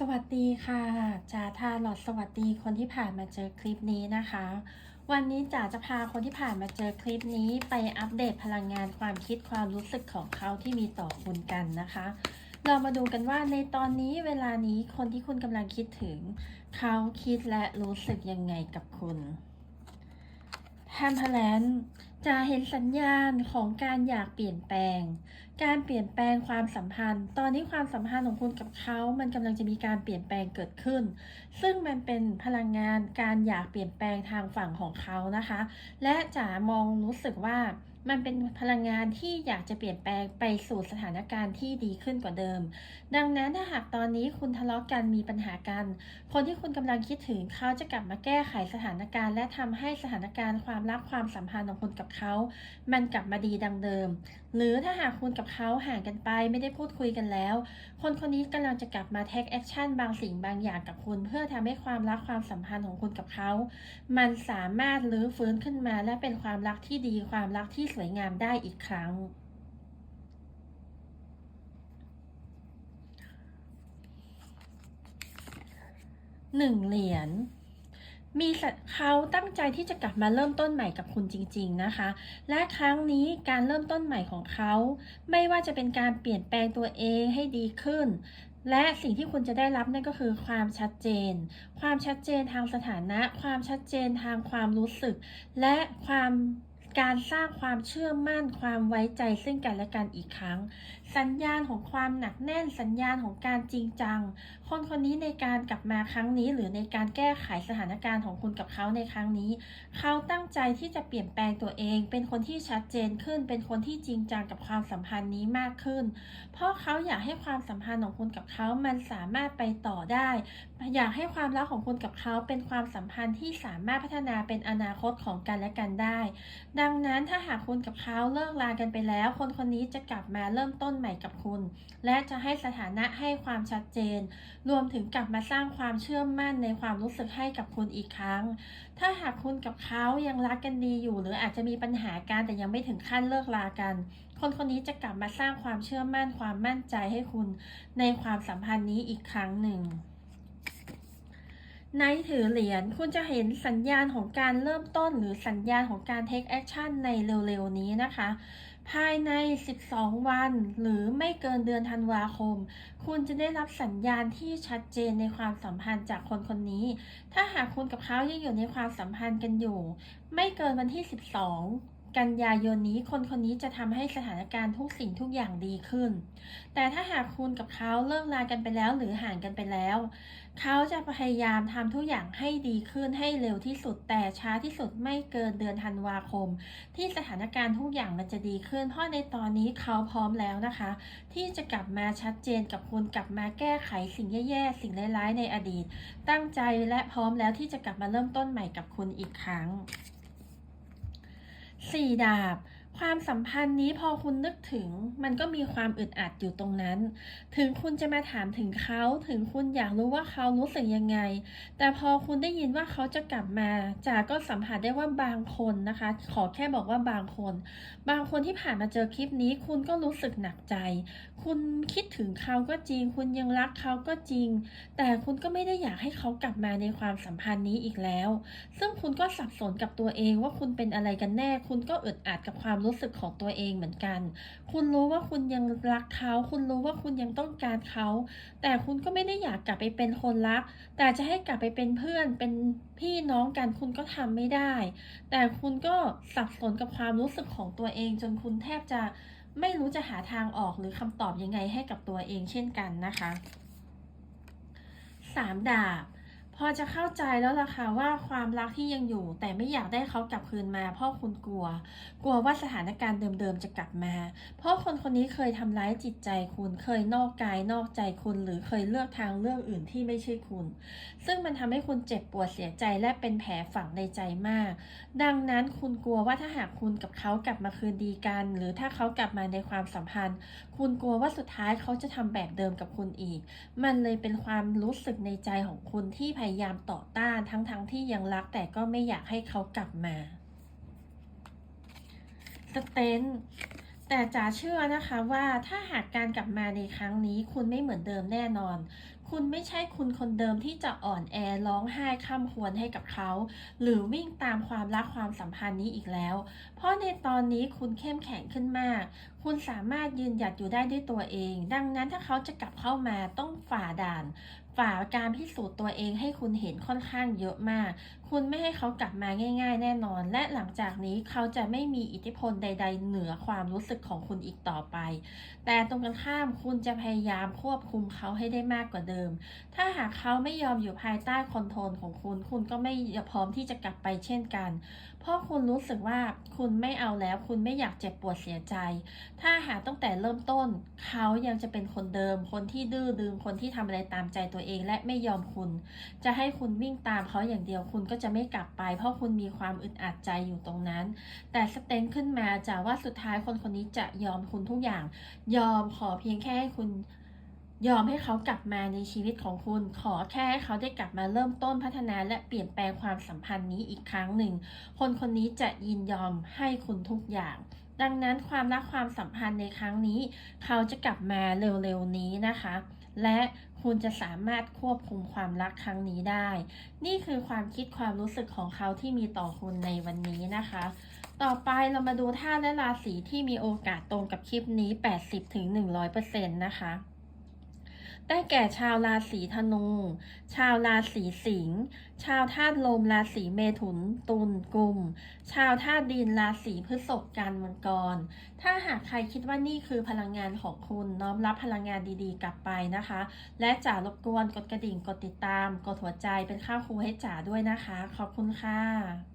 สวัสดีค่ะจ๋าทาหลอดสวัสดีคนที่ผ่านมาเจอคลิปนี้นะคะ วันนี้จ๋าจะพาคนที่ผ่านมาเจอคลิปนี้ ไปอัปเดตพลังงานความคิดความรู้สึกของเขาที่มีต่อคุณกันนะคะ เรามาดูกันว่าในตอนนี้เวลานี้คนที่คุณกำลังคิดถึง เขาคิดและรู้สึกยังไงกับคุณแฮมเพลน จะเห็นสัญญาณของการอยากเปลี่ยนแปลง การเปลี่ยนแปลงความสัมพันธ์ ตอนนี้ความสัมพันธ์ของคุณกับเขา มันกำลังจะมีการเปลี่ยนแปลงเกิดขึ้น ซึ่งมันเป็นพลังงานการอยากเปลี่ยนแปลงทางฝั่งของเขานะคะ และจะมองรู้สึกว่า มันเป็นพลังงานที่อยากจะเปลี่ยนแปลงไปสู่สถานการณ์ที่ดีขึ้นกว่าเดิม ดังนั้นถ้าหากตอนนี้คุณทะเลาะกันมีปัญหากัน คนที่คุณกำลังคิดถึงเขาจะกลับมาแก้ไขสถานการณ์ และทำให้สถานการณ์ความรักความสัมพันธ์ของคุณกับเขา มันกลับมาดีดังเดิม หรือถ้าหากคุณกับเขาห่างกันไปไม่ได้พูดคุยกันแล้ว คนคนนี้กำลังจะกลับมา take action บางสิ่งบางอย่างกับคุณเพื่อทำให้ความรักความสัมพันธ์ของคุณกับเขา มันสามารถรื้อฟื้นขึ้นมาและเป็นความรักที่ดีความรักที่สวยงามได้อีกครั้งหนึ่งเหรียญ มีเขาตั้งใจที่จะกลับมาเริ่มต้นใหม่กับคุณจริง ๆนะคะ และครั้งนี้การเริ่มต้นใหม่ของเขา ไม่ว่าจะเป็นการเปลี่ยนแปลงตัวเองให้ดีขึ้น และสิ่งที่คุณจะได้รับนั่นก็คือความชัดเจน ความชัดเจนทางสถานะ ความชัดเจนทางความรู้สึก และความ การสร้างความเชื่อมั่นความไว้ใจซึ่งกันและกันอีกครั้ง สัญญาณของความหนักแน่นสัญญาณของการจริงจัง คนคนนี้ในการกลับมาครั้งนี้ หรือในการแก้ไขสถานการณ์ของคุณกับเขาในครั้งนี้ เขาตั้งใจที่จะเปลี่ยนแปลงตัวเอง เป็นคนที่ชัดเจนขึ้น เป็นคนที่จริงจังกับความสัมพันธ์นี้มากขึ้น เพราะเขาอยากให้ความสัมพันธ์ของคุณกับเขามันสามารถไปต่อได้อยากให้ความรักของคุณกับเขาเป็นความสัมพันธ์ที่สามารถพัฒนาเป็นอนาคตของกันและกันได้ ดังนั้นถ้าหากคุณกับเขาเลิกลากันไปแล้ว คนคนนี้จะกลับมาเริ่มต้นใหม่กับคุณ และจะให้สถานะให้ความชัดเจน รวมถึงกลับมาสร้างความเชื่อมั่นในความรู้สึกให้กับคุณอีกครั้ง ถ้าหากคุณกับเขายังรักกันดีอยู่ หรืออาจจะมีปัญหากันแต่ยังไม่ถึงขั้นเลิกลากัน คนคนนี้จะกลับมาสร้างความเชื่อมั่นความมั่นใจให้คุณ ในความสัมพันธ์นี้อีกครั้งหนึ่ง ในถือเหรียญคุณจะเห็นสัญญาณของการเริ่มต้นหรือสัญญาณของการ take action ในเร็วๆนี้นะคะ ภายใน 12 วัน หรือไม่เกินเดือนธันวาคม คุณจะได้รับสัญญาณที่ชัดเจนในความสัมพันธ์จากคนคนนี้ ถ้าหากคุณกับเขายังอยู่ในความสัมพันธ์กันอยู่ ไม่เกินวันที่ 12 กันยายนนี้คนคนนี้จะทำให้สถานการณ์ทุกสิ่งทุกอย่างดีขึ้น แต่ถ้าหากคุณกับเขาเลิกลากันไปแล้วหรือห่างกันไปแล้ว เขาจะพยายามทำทุกอย่างให้ดีขึ้นให้เร็วที่สุดแต่ช้าที่สุดไม่เกินเดือนธันวาคม ที่สถานการณ์ทุกอย่างมันจะดีขึ้น เพราะในตอนนี้เขาพร้อมแล้วนะคะ ที่จะกลับมาชัดเจนกับคุณกลับมาแก้ไขสิ่งแย่ๆสิ่งร้ายๆในอดีต ตั้งใจและพร้อมแล้วที่จะกลับมาเริ่มต้นใหม่กับคุณอีกครั้ง สี่ดาบ ความสัมพันธ์นี้พอคุณนึกถึง มันก็มีความอึดอัดอยู่ตรงนั้น ถึงคุณจะมาถามถึงเขา ถึงคุณอยากรู้ว่าเขารู้สึกยังไง แต่พอคุณได้ยินว่าเขาจะกลับมาจ๋าก็สัมผัสได้ว่าบางคนนะคะ ขอแค่บอกว่าบางคน บางคนที่ผ่านมาเจอคลิปนี้ คุณก็รู้สึกหนักใจ คุณคิดถึงเขาก็จริง คุณยังรักเขาก็จริง แต่คุณก็ไม่ได้อยากให้เขากลับมาในความสัมพันธ์นี้อีกแล้ว ซึ่งคุณก็สับสนกับตัวเองว่าคุณเป็นอะไรกันแน่ คุณก็อึดอัดกับความรู้สึกของตัวเองเหมือนกัน คุณรู้ว่าคุณยังรักเขา คุณรู้ว่าคุณยังต้องการเขา แต่คุณก็ไม่ได้อยากกลับไปเป็นคนรัก แต่จะให้กลับไปเป็นเพื่อน เป็นพี่น้องกันคุณก็ทำไม่ได้ แต่คุณก็สับสนกับความรู้สึกของตัวเอง จนคุณแทบจะไม่รู้จะหาทางออกหรือคำตอบยังไงให้กับตัวเองเช่นกันนะคะสามดาบ พอจะเข้าใจแล้วล่ะค่ะว่าความรักที่ยังอยู่ แต่ไม่อยากได้เขากลับคืนมา เพราะคุณกลัว กลัวว่าสถานการณ์เดิมๆจะกลับมา เพราะคนคนนี้เคยทำร้ายจิตใจคุณ เคยนอกกายนอกใจคุณ หรือเคยเลือกทางเลือกอื่นที่ไม่ใช่คุณ ซึ่งมันทำให้คุณเจ็บปวดเสียใจและเป็นแผลฝังในใจมาก ดังนั้นคุณกลัวว่าถ้าหากคุณกับเขากลับมาคืนดีกัน หรือถ้าเขากลับมาในความสัมพันธ์ คุณกลัวว่าสุดท้ายเขาจะทำแบบเดิมกับคุณอีก มันเลยเป็นความรู้สึกในใจของคุณที่พยายามต่อต้านทั้งๆทที่ยังรักแต่ก็ไม่อยากให้เขากลับมาสเตนแต่จ๋าเชื่อนะคะว่าถ้าหากการกลับมาในครั้งนี้คุณไม่เหมือนเดิมแน่นอน คุณไม่ใช่คุณคนเดิมที่จะอ่อนแอร้องไห้ข้ามควรให้กับเขา หรือวิ่งตามความรักความสัมพันธ์นี้อีกแล้ว เพราะในตอนนี้คุณเข้มแข็งขึ้นมาก คุณสามารถยืนหยัดอยู่ได้ด้วยตัวเอง ดังนั้นถ้าเขาจะกลับเข้ามาต้องฝ่าด่าน ฝ่าการพิสูจน์ตัวเองให้คุณเห็นค่อนข้างเยอะมาก คุณไม่ให้เขากลับมาง่าย ๆ แน่นอน และหลังจากนี้เขาจะไม่มีอิทธิพลใด ๆ เหนือความรู้สึกของคุณอีกต่อไป แต่ตรงกันข้ามคุณจะพยายามควบคุมเขาให้ได้มากกว่าเดิมถ้าหากเขาไม่ยอมอยู่ภายใต้คอนโทรลของคุณ คุณก็ไม่พร้อมที่จะกลับไปเช่นกัน เพราะคุณรู้สึกว่าคุณไม่เอาแล้ว คุณไม่อยากเจ็บปวดเสียใจ ถ้าหากตั้งแต่เริ่มต้น เขายังจะเป็นคนเดิม คนที่ดื้อดึง คนที่ทำอะไรตามใจตัวเองและไม่ยอมคุณ จะให้คุณวิ่งตามเขาอย่างเดียว คุณก็จะไม่กลับไป เพราะคุณมีความอึดอัดใจอยู่ตรงนั้น แต่สเต็งขึ้นมาจากว่าสุดท้ายคนคนนี้จะยอมคุณทุกอย่าง ยอมขอเพียงแค่ให้คุณ ยอมให้เขากลับมาในชีวิตของคุณ ขอแค่ให้เขาได้กลับมาเริ่มต้นพัฒนาและเปลี่ยนแปลงความสัมพันธ์นี้อีกครั้งหนึ่ง คนคนนี้จะยินยอมให้คุณทุกอย่าง ดังนั้นความรักความสัมพันธ์ในครั้งนี้ เขาจะกลับมาเร็วๆนี้นะคะ และคุณจะสามารถควบคุมความรักครั้งนี้ได้ นี่คือความคิดความรู้สึกของเขาที่มีต่อคุณในวันนี้นะคะ ต่อไปเรามาดูธาตุและราศีที่มีโอกาสตรงกับคลิปนี้ 80-100%นะคะ ได้แก่ชาวราศีธนู ชาวราศีสิงห์ ชาวธาตุลมราศีเมถุน ตุลกุม ชาวธาตุดินราศีพฤษภกันมังกร ถ้าหากใครคิดว่านี่คือพลังงานของคุณน้อมรับพลังงานดีๆ กลับไปนะคะ และจ๋ารบกวนกดกระดิ่งกดติดตาม กดหัวใจเป็นข้าวครูให้จ๋าด้วยนะคะ ขอบคุณค่ะ